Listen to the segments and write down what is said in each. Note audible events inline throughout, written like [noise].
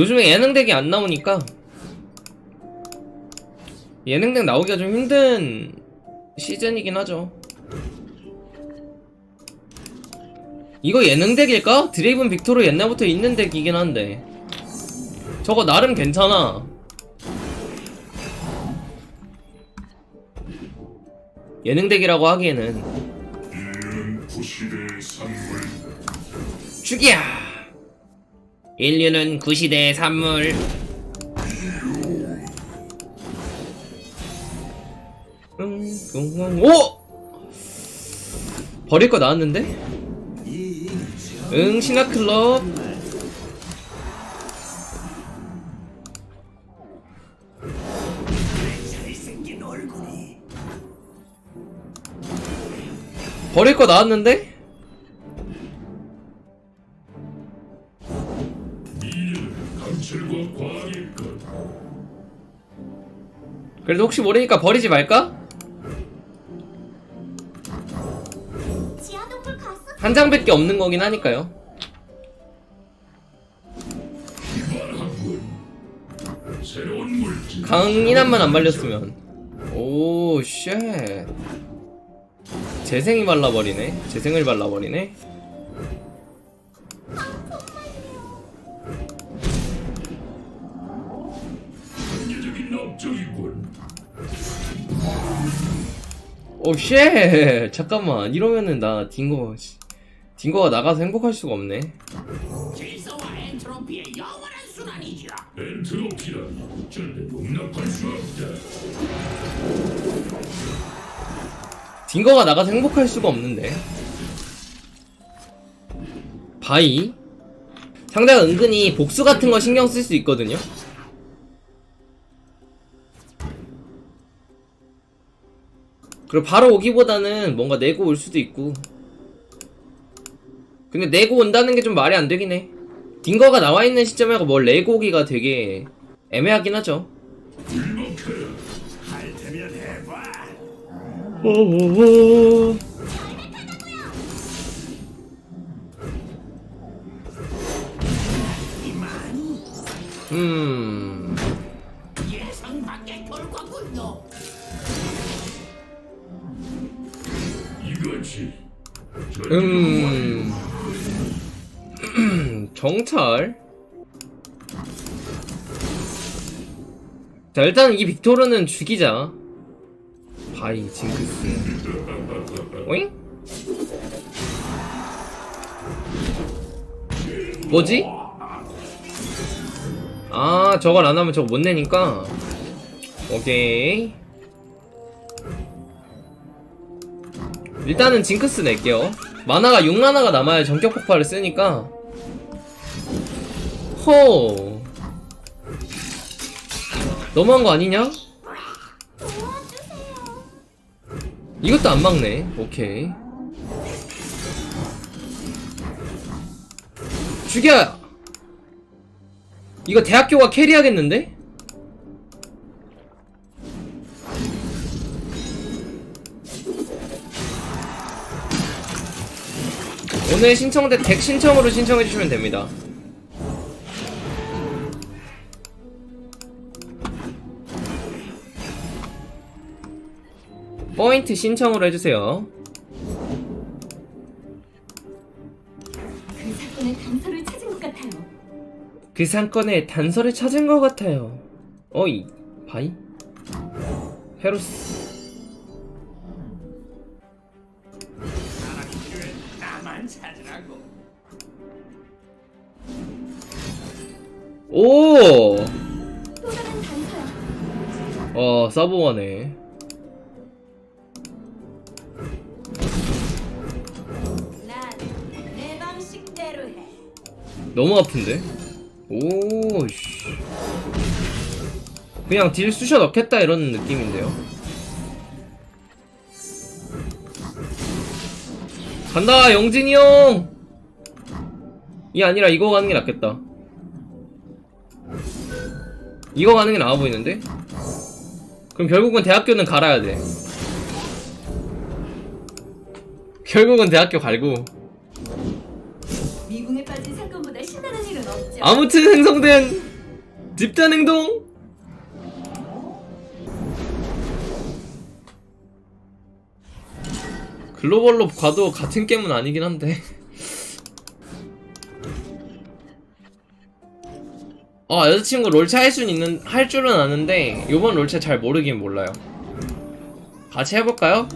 요즘에 예능덱이 안 나오니까 예능덱 나오기가 좀 힘든 시즌이긴 하죠. 이거 예능덱일까? 드레이븐 빅토르 옛날부터 있는 덱이긴 한데 저거 나름 괜찮아. 예능덱이라고 하기에는 죽여! 인류는 구시대의 산물. 오! 버릴 거 나왔는데? 응, 신화클럽. 버릴 거 나왔는데? 그래도 혹시 모르니까 버리지 말까? 한 장밖에 없는 거긴 하니까요. 강인한만 안 말렸으면. 오, 쉣. 재생이 발라버리네. 재생을 발라버리네. 오, 쉣. 잠깐만. 이러면은 나 딩거, 씨. 딩거가 나가서 행복할 수가 없네. 질서와 엔트로피의 영원한 순환이죠. 엔트로피란 절대 용납할 수 없다 딩거가 나가서 행복할 수가 없는데. 바이. 상대가 은근히 복수 같은 거 신경 쓸 수 있거든요. 그리고 바로 오기보다는 뭔가 내고 올 수도 있고. 근데 내고 온다는 게 좀 말이 안 되긴 해. 딩거가 나와 있는 시점에 뭘 내고 오기가 되게 애매하긴 하죠. 오오오. 음. 음. [clears throat] 경찰. 자, 일단 이 빅토르는 죽이자. 바이, 징크스. 오잉? 뭐지? 아, 저걸 안 하면 저거 못 내니까. 오케이. 일단은 징크스 낼게요. 만화가 6만화가 남아야 전격 폭발을 쓰니까. 허. 너무한 거 아니냐? 이것도 안 막네. 오케이. 죽여! 이거 대학교가 캐리하겠는데? 오늘 신청된 덱 신청으로 신청해주시면 됩니다. 포인트 신청으로 해주세요. 그 사건의 단서를 찾은 것 같아요. 그 사건의 단서를 찾은 것 같아요. 어이, 바이? 헤로스. 나만 찾으라고. 오! 또 다른 단서야. 어, 서브원에. 난내 방식대로 해. 너무 아픈데? 오, 씨. 그냥 딜 쑤셔 넣겠다 이런 느낌인데요. 간다, 영진이 형! 이 아니라 이거 가는 게 낫겠다. 이거 가는 게 나아 보이는데? 그럼 결국은 대학교는 갈아야 돼. 결국은 대학교 갈고. 미궁에 빠진 사건보다 신나는 일은 없죠. 아무튼 생성된 집단 행동 글로벌로 가도 같은 게임은 아니긴 한데 아 여자친구 롤체 할 수는 있는 할 줄은 아는데 요번 롤체 잘 모르긴 몰라요 같이 해볼까요?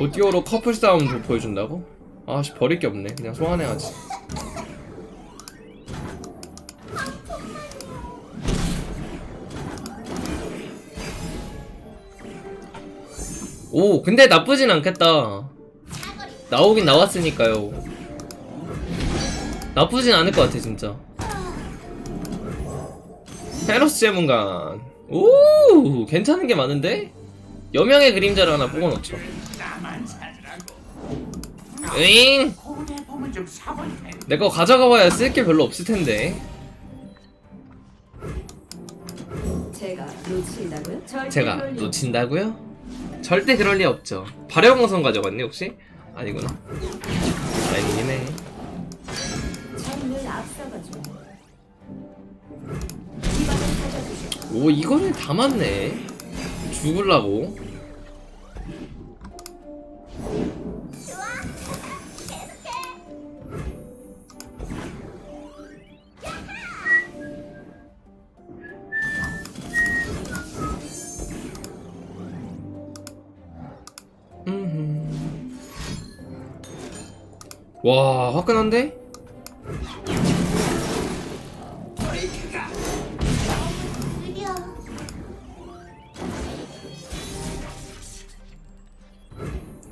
오디오로 커플 싸움 도 보여준다고? 아씨 버릴 게 없네 그냥 소환해야지 오 근데 나쁘진 않겠다 나오긴 나왔으니까요 나쁘진 않을 것 같아 진짜 헤로스 제문관 오 괜찮은 게 많은데? 여명의 그림자를 하나 뽑아놓죠. 으잉 고대 보면 좀 사볼 텐데. 내거 가져가봐야 쓸 게 별로 없을 텐데 제가 놓친다고요? 절대 그럴 리 없죠 발효공선 가져갔니 혹시? 아니구나 가져주세요. 오 이거를 다 맞네 죽을라고 와 화끈한데?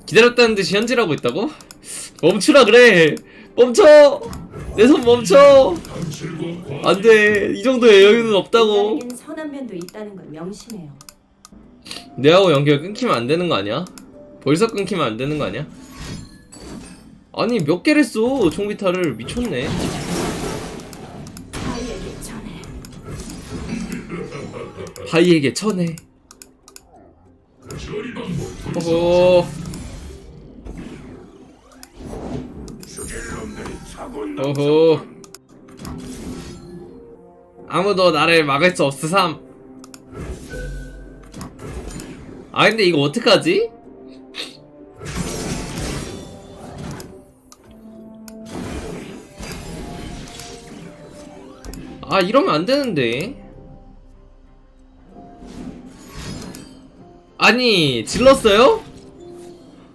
기다렸다는 듯이 현질하고 있다고? 멈추라 그래 멈춰 내 손 멈춰 안돼 이 정도의 여유는 없다고 인간에겐 선한 면도 있다는 걸 명심해요. 내하고 연결 끊기면 안 되는 거 아니야? 벌써 끊기면 안 되는 거 아니야? 아니 몇 개를 써? 총기타를 미쳤네. 바이에게 천해. 어허. 어허. 아무도 나를 막을 수 없으삼. 아 근데 이거 어떡하지? 아 이러면 안 되는데. 아니 질렀어요?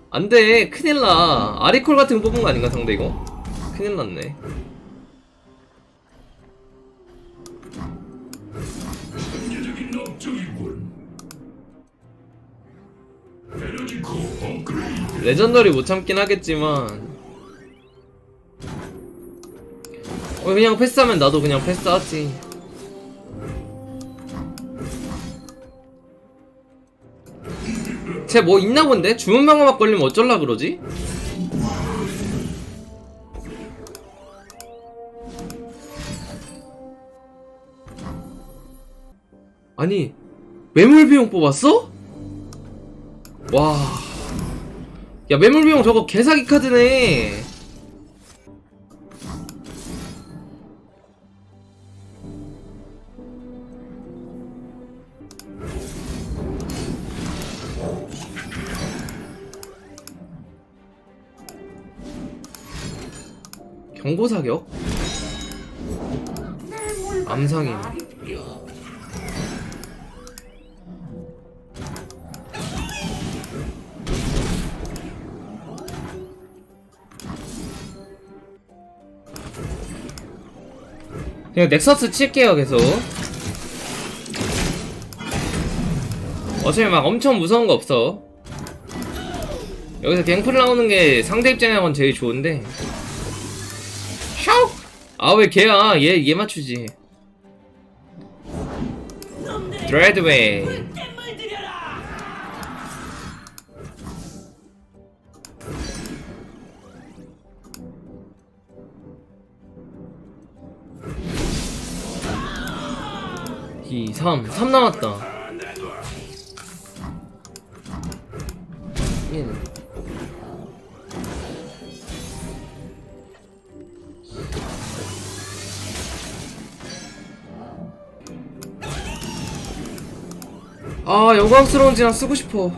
안돼. 큰일나. 아리콜 같은 거 뽑은 거 아닌가 상대 이거? 큰일 났네. 천재적인 업적이군. 에너지 코 업그레이드. 레전더리 못 참긴 하겠지만 그냥 패스하면 나도 그냥 패스하지 쟤 뭐 있나 본데? 주문 방어 막 걸리면 어쩔라 그러지? 아니 매물 비용 뽑았어? 와. 야, 매물 비용 저거 개사기 카드네. 경고 사격? 암상인. 그냥 넥서스 칠게요 계속 어차피 막 엄청 무서운 거 없어 여기서 갱플 나오는 게 상대 입장에선 제일 좋은데! 아 왜 걔야 얘, 얘 맞추지 드레드웨이. 이 3, 3 남았다. 1. 아 영광스러운 진화 쓰고 싶어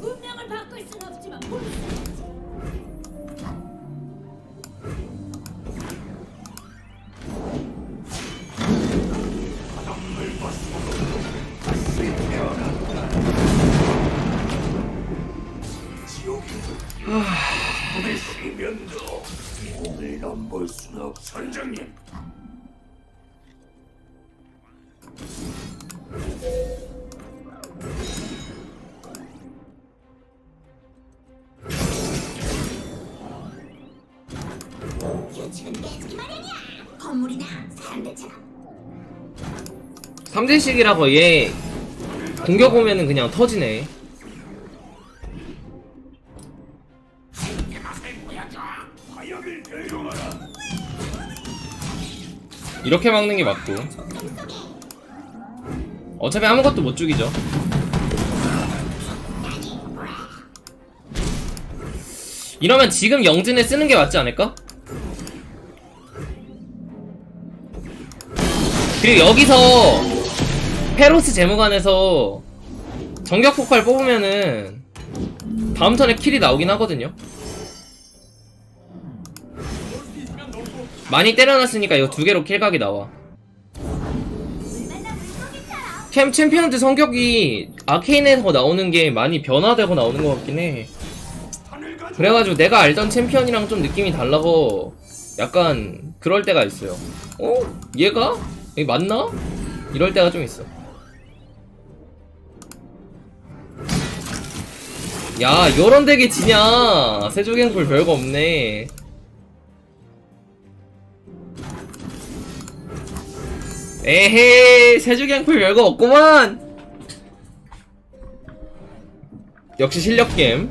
운명을 바꿀 순 없지만 넘볼 순 없. 선장님, 3대씩이라고 얘. 공격 오면은 그냥 터지네. 이렇게 막는 게 맞고 어차피 아무것도 못 죽이죠. 이러면 지금 영진에 쓰는 게 맞지 않을까? 그리고 여기서 페로스 재무관에서 정격 폭발 뽑으면은 다음 턴에 킬이 나오긴 하거든요. 많이 때려놨으니까 이거 두 개로 킬각이 나와 캠 챔피언즈 성격이 아케인에서 나오는 게 많이 변화되고 나오는 것 같긴 해. 그래가지고 내가 알던 챔피언이랑 좀 느낌이 달라서 약간 그럴 때가 있어요. 어? 얘가? 이게 맞나? 이럴 때가 좀 있어. 야, 요런 덱이 지냐? 세조갱불 별거 없네. 에헤이, 세조갱불 별거 없구만! 역시 실력겜.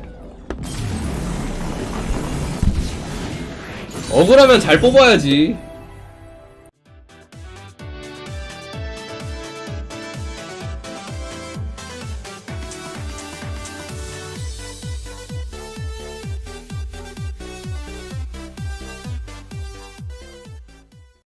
억울하면 잘 뽑아야지.